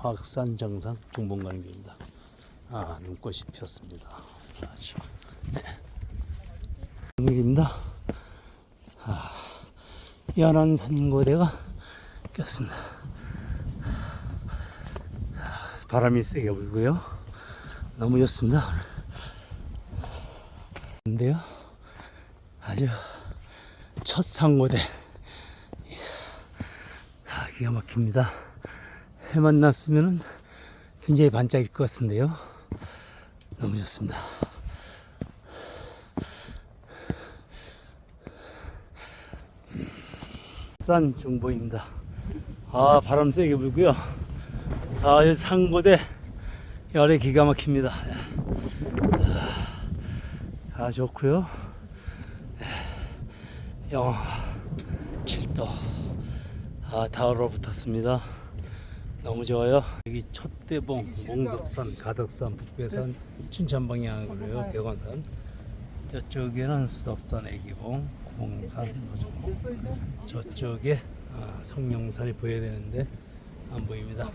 화학산 정상 중봉가는길입니다. 아 눈꽃이 피었습니다. 아주 네. 길입니다. 아, 연안 산고대가 꼈습니다. 아, 바람이 세게 불고요. 너무 좋습니다. 근데요, 아주 첫 상고대 아, 기가 막힙니다. 해만 났으면 굉장히 반짝일 것 같은데요. 너무 좋습니다. 산 중보입니다. 아 바람 세게 불고요. 아 여기 상고대 열에 기가 막힙니다. 아, 아 좋고요. 영하 7도. 아 다 얼어붙었습니다. 너무 좋아요. 여기 촛대봉, 몽덕산, 가덕산, 북배산, 춘천 방향으로요. 개관산. 이쪽에는 수덕산, 애기봉, 구봉산, 노정봉. 저쪽에 아, 성룡산이 보여야 되는데 안 보입니다.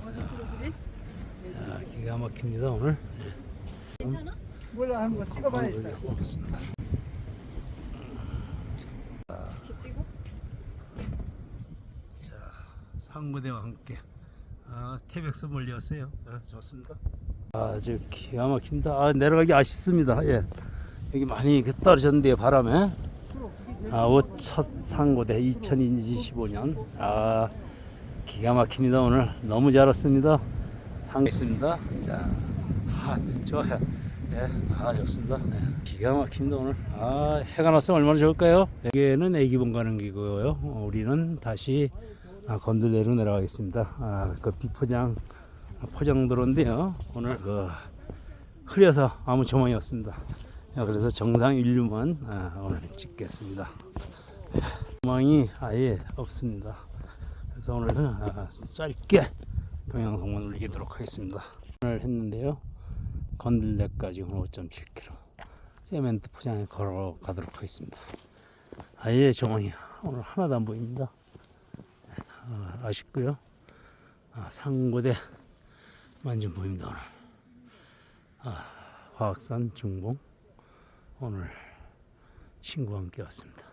아, 기가 막힙니다 오늘. 몰라 한번 찍어봐야겠다. 보겠습니다. 자, 상무대와 함께 아, 태백서 몰려왔어요. 아, 좋습니다. 아주 기가 막힙니다. 아, 내려가기 아쉽습니다. 예. 여기 많이 그 떨어졌는데요, 바람에. 아, 첫 상고대 2025년. 아, 기가 막힙니다. 오늘 너무 잘 왔습니다. 상했습니다. 자, 아, 좋아요. 네, 아, 좋습니다. 네. 기가 막힙니다. 오늘. 아, 해가 났으면 얼마나 좋을까요? 여기는 애기봉 가는 기고요. 어, 우리는 다시 아, 건들내로 내려가겠습니다. 아, 그 비포장 아, 포장도로인데요. 오늘 그 흐려서 아무 조망이 없습니다. 야, 그래서 정상 인류만 아, 오늘 찍겠습니다. 네, 조망이 아예 없습니다. 그래서 오늘은 아, 짧게 동영상만 올리도록 하겠습니다. 오늘 했는데요. 건들레까지 오늘 5.7km 세멘트 포장에 걸어가도록 하겠습니다. 아예 조망이 오늘 하나도 안 보입니다. 아, 아쉽고요. 아, 상고대 만 좀 보입니다 오늘. 아, 화학산 중봉 오늘 친구와 함께 왔습니다.